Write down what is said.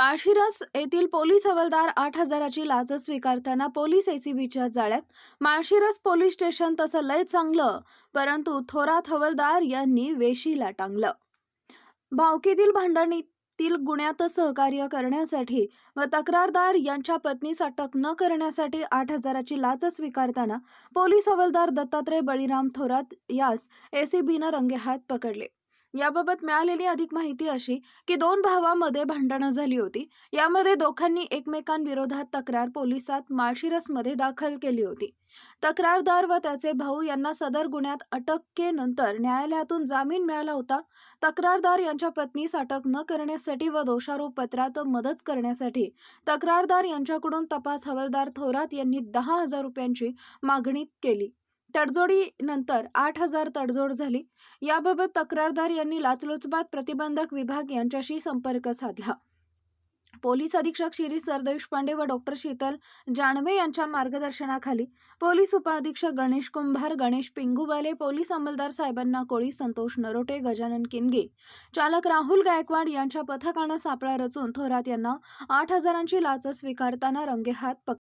माळशिरस येथील पोलीस हवालदार आठ हजाराची लाच स्वीकारताना पोलीस एसीबीच्या जाळ्यात माळशिरस पोलीस स्टेशन तसं लय चांगलं परंतु थोरात हवालदार यांनी वेशीला टांगलं भावकीतील भांडणीतील गुन्ह्यात सहकार्य करण्यासाठी व तक्रारदार यांच्या पत्नीस अटक न करण्यासाठी आठ हजाराची लाच स्वीकारताना पोलीस हवालदार दत्तात्रय बळीराम थोरात यास एसीबीनं रंगेहात पकडले. याबाबत मिळालेली अधिक माहिती अशी की दोन भावांमध्ये भांडणं झाली होती. यामध्ये दोघांनी एकमेकांविरोधात तक्रार पोलिसात माळशिरसमध्ये दाखल केली होती. तक्रारदार व त्याचे भाऊ यांना सदर गुन्ह्यात अटकेनंतर न्यायालयातून जामीन मिळाला होता. तक्रारदार यांच्या पत्नीस अटक न करण्यासाठी व दोषारोप पत्रात मदत करण्यासाठी तक्रारदार यांच्याकडून तपास हवालदार थोरात यांनी दहा हजार रुपयांची मागणी केली. तडजोडीनंतर आठ हजार तडजोड झाली. याबाबत तक्रारदार यांनी लाचलुचपात प्रतिबंधक विभाग यांच्याशी संपर्क साधला. पोलीस अधीक्षक शिरीष सरदेशपांडे व डॉक्टर शीतल जानवे यांच्या मार्गदर्शनाखाली पोलीस उपाधीक्षक गणेश कुंभार गणेश पिंगुवाले पोलीस अंमलदार साहेबांना कोळी संतोष नरोटे गजानन किनगे चालक राहुल गायकवाड यांच्या पथकानं सापळा रचून थोरात यांना आठ हजारांची लाच स्वीकारताना रंगेहात पक